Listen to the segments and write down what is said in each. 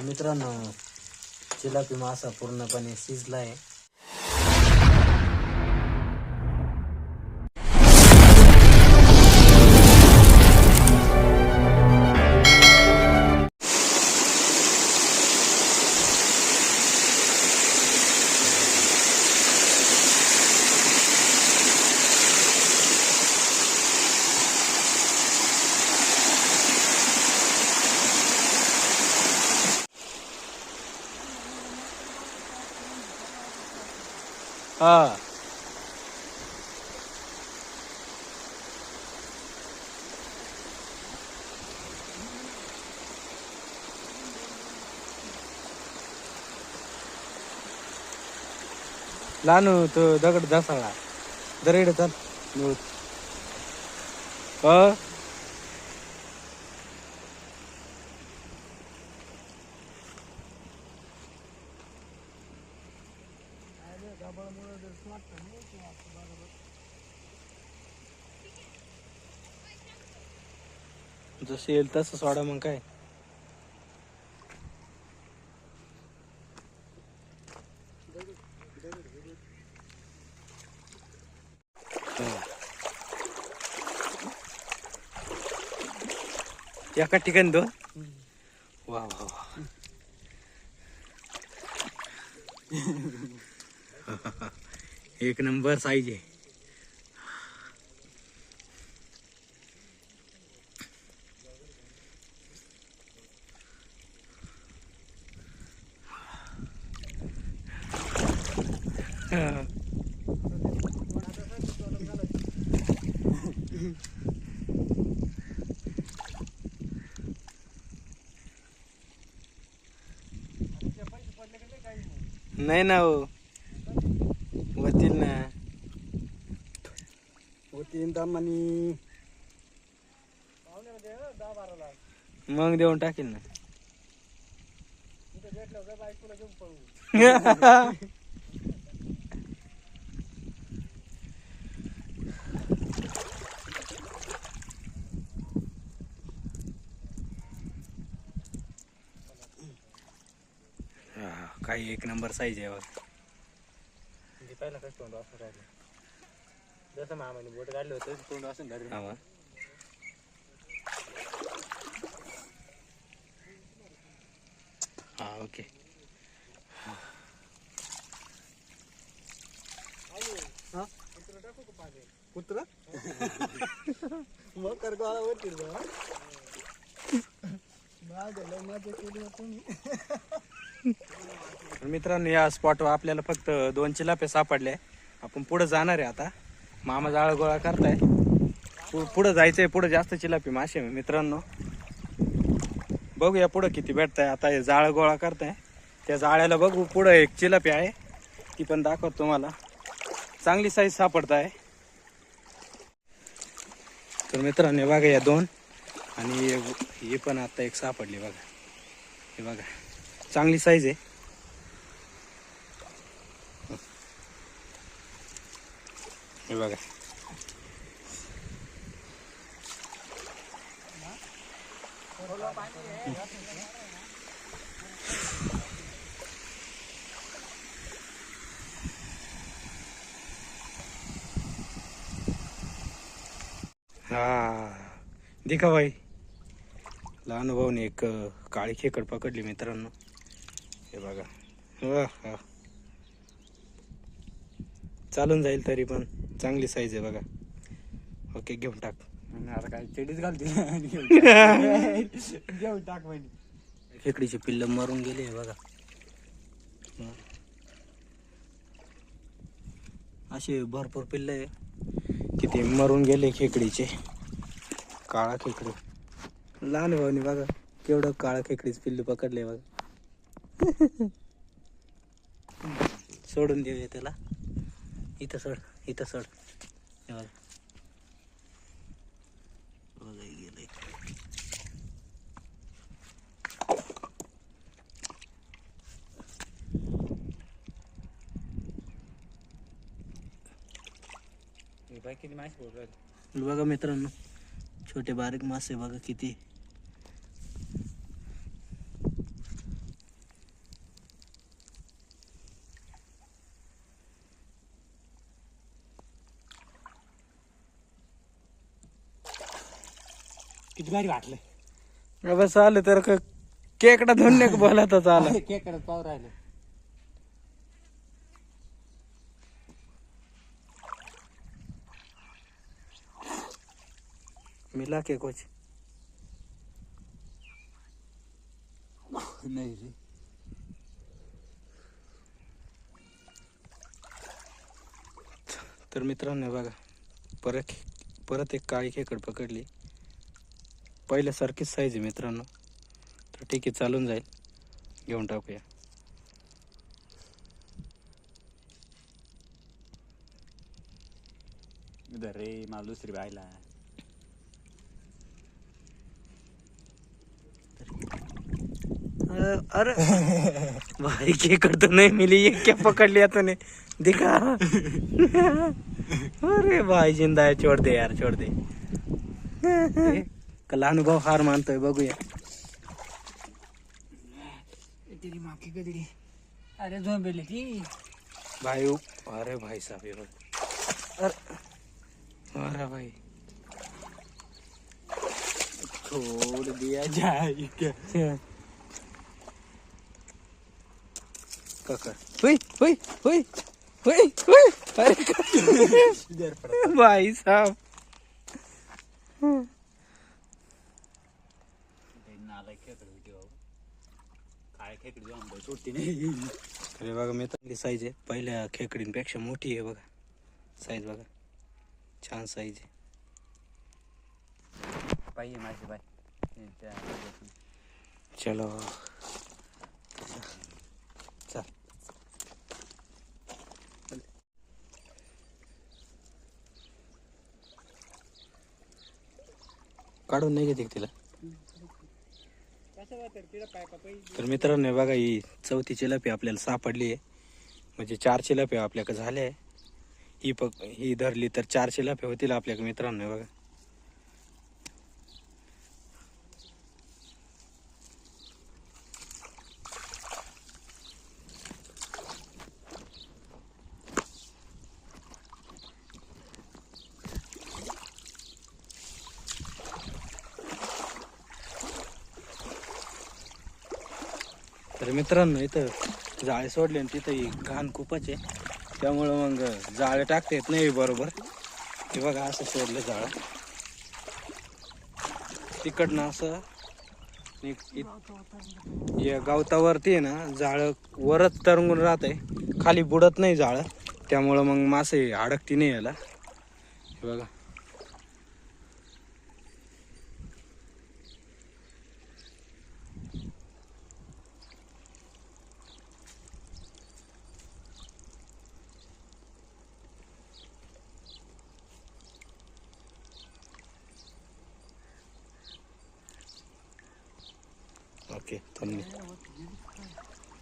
मित्रांनो चिलापी मासा पूर्णपणे शिजला आहे ನಾನು ದಗಡ್ ದಾಸಳ ದರ ಹಿಡಿತಾನ. ಹಾಂ? तो जर वाटतं नाही ते वाटतं बरोबर. जसं येईल तसं सोडा मग काय? एका ठिकाणी दोन? वा वा वा. एक नंबर साईज आहे. नाही ना हो होतील ना होतीन दमानी मग देऊन टाकेल ना. हा, काही एक नंबर साईज आहे बघ पहिला कसं तोंड असं राहिलं जसं मामाने बोट काढलं होतं. तोंड असं धरलं हा. हा ओके. कुत्र? मग कर. मित्रांनो या स्पॉटवर आपल्याला फक्त दोन चिलापे सापडले. आपण पुढे जाणार आहे आता. मामा जाळ गोळा करताय. पु- पुढं जायचंय पुढं जास्त चिलापी मासे मित्रांनो. बघूया पुढं किती भेटताय. आता हे जाळ गोळा करताय. त्या जाळ्याला बघू पुढं एक चिलापी आहे. ती पण दाखवतो तुम्हाला. चांगली साईज सापडत आहे तर मित्रांनो बघा या दोन. आणि हे पण आता एक सापडली बघा. हे बघा. चांगली साईज आहे. हे बघा. हा देखा भाई. लहान भाऊने एक काळी खेकड पकडली मित्रांनो. हे बघा. वा, हा. चालून जाईल तरी पण. चांगली साईज आहे बघा. ओके घेऊन टाक. आता काय चेडीच घालते. घेऊन टाक म्हणजे खेकडीचे पिल्ल मरून गेले बघा. असे भरपूर पिल्ल आहे. किती मरून गेले खेकडीचे. काळा खेकडी. लहान भाऊनी बघा केवढं काळा खेकडीच पिल्लू पकडले बघा. सोडून देऊया त्याला. इथं सोड. इथं सोड. हे बघा. गेलंय. मित्रांनो छोटे बारीक मासे बघा किती. किती भारी वाटलं बस आलं तर क- केकडा धुन्य बोलातच आला केक करत पाहू राहिलं. मिला के कुछ नाही रे. तर मित्रांनो बघा परत परत एक काळी खेकड पकडली. पहिल्यासारखीच साईज आहे मित्रांनो. तर ठीक आहे चालून जाईल. घेऊन टाकूया. रे मला दुसरी बायला अरे. भाई खेकड़ तो नहीं मिली ये क्या पकड़ लिया तूने दिखा. अरे भाई जिंदा है छोड़ दे यार छोड़ दे. कल अनुभव हार मानतोय बघूया. गदड़ी अरे झोंबेली ती भाई अरे भाई साहब ये अरे अरे भाई. छोड़ दिया जाएगा काका हुई हुई हुई हुई हुई. अरे भाई साहब. नाला खेकड बाबा काय खेकडी जाऊन बाई नाही अरे बघा मी चांगली साईज आहे. पहिल्या खेकडींपेक्षा मोठी आहे बघा. साईज बघा. छान साईज आहे. पाहिजे माझी बाय चलो. चल. काढून नाही घेते तिला. तर मित्रांनो बघा ही चौथी चिलापी आपल्याला सापडली आहे. म्हणजे चार चिलापी आपल्याकडे झाल्या आहे. ही पक ही धरली तर चार चिलापी होतील आपल्याकडे मित्रांनो बघा. तर मित्रांनो इथं जाळे सोडले आणि तिथं ही घाण खूपच आहे. त्यामुळं मग जाळे टाकता येत नाही बरोबर. हे बघा असं सोडलं जाळं. तिकडनं असं एक- या गवतावरती आहे ना जाळं वरच तरंगून राहत आहे खाली बुडत नाही जाळं. त्यामुळं मग मासे अडकती नाही याला. हे बघा. ओके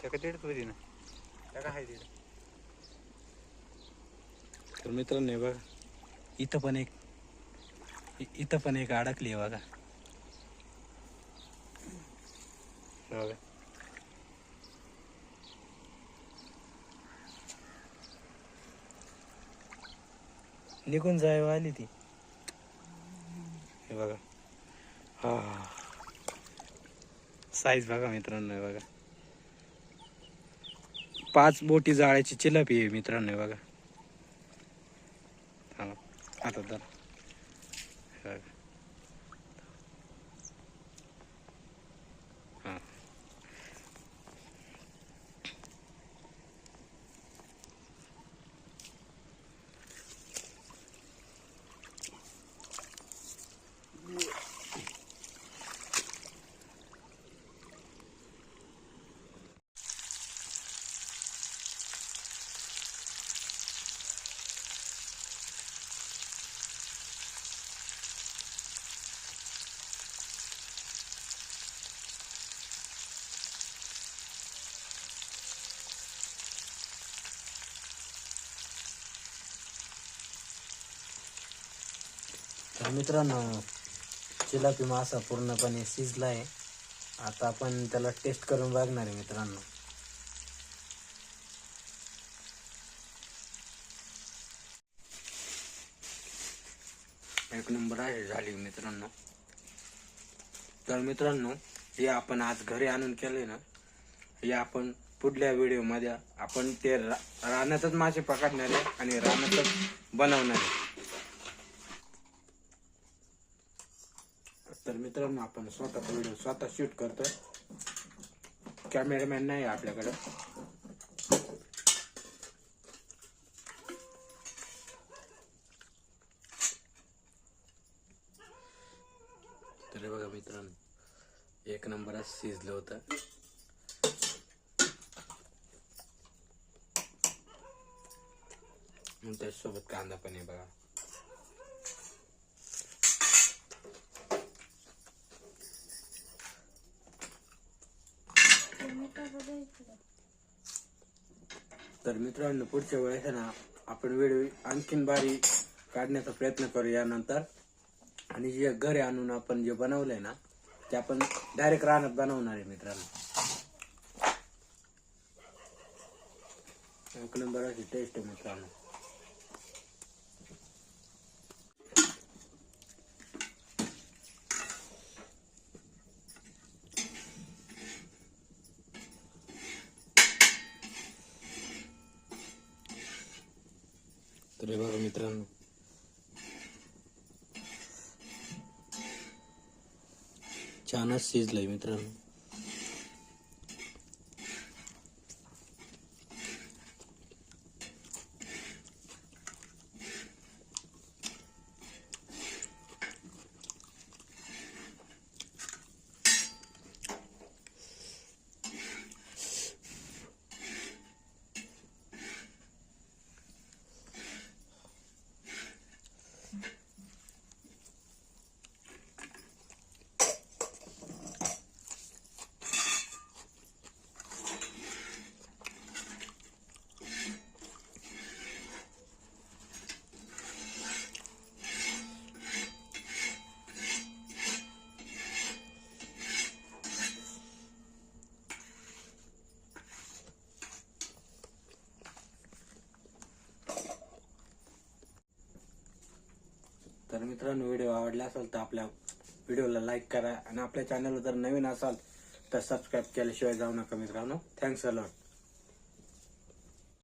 त्याका दीड होती ना. त्याका आहे दीड. तर मित्रांनो हे बघा इथं पण एक इथं पण एक अडकली आहे बघा. बघा. निघून जायला आली ती. हे बघा. हा. साईज बघा मित्रांनो बघा. पाच बोटी जाळ्याची चिलापी आहे मित्रांनो बघा. थांबा. आता बघा. मित्रांनो चिलापी मासा पूर्णपणे शिजला आहे आता आपण त्याला टेस्ट करून बघणार आहे मित्रांनो. एक नंबर आहे झाली मित्रांनो. तर मित्रांनो हे आपण आज घरी आणून केले ना हे आपण पुढल्या व्हिडिओमध्ये आपण ते रा- रानातच मासे पकडणार आहे आणि रानातच बनवणार आहे. तर मित्रांनो आपण स्वतःचा व्हिडिओ स्वतः शूट करतोय. कॅमेरामॅन नाही आहे आपल्याकडे. तर बघा मित्रांनो एक नंबर शिजलं होतं. मग त्याच्यासोबत कांदा पण आहे बघा. तर मित्रांनो पुढच्या वेळेस ना आपण वेळ आणखीन बारी काढण्याचा प्रयत्न करू यानंतर. आणि जे घरी आणून आपण जे बनवलंय ना ते आपण डायरेक्ट रानात बनवणार आहे मित्रांनो. एक नंबर अशी टेस्ट आहे मित्रांनो. तर हे बघा मित्रांनो. छानच शिजलंय मित्रांनो. मित्रांनो व्हिडिओ आवडला असेल तर आपल्या व्हिडिओला लाईक करा. आणि आपल्या चॅनलला जर नवीन असाल तर सबस्क्राईब केल्याशिवाय जाऊ नका मित्रांनो. Thanks a lot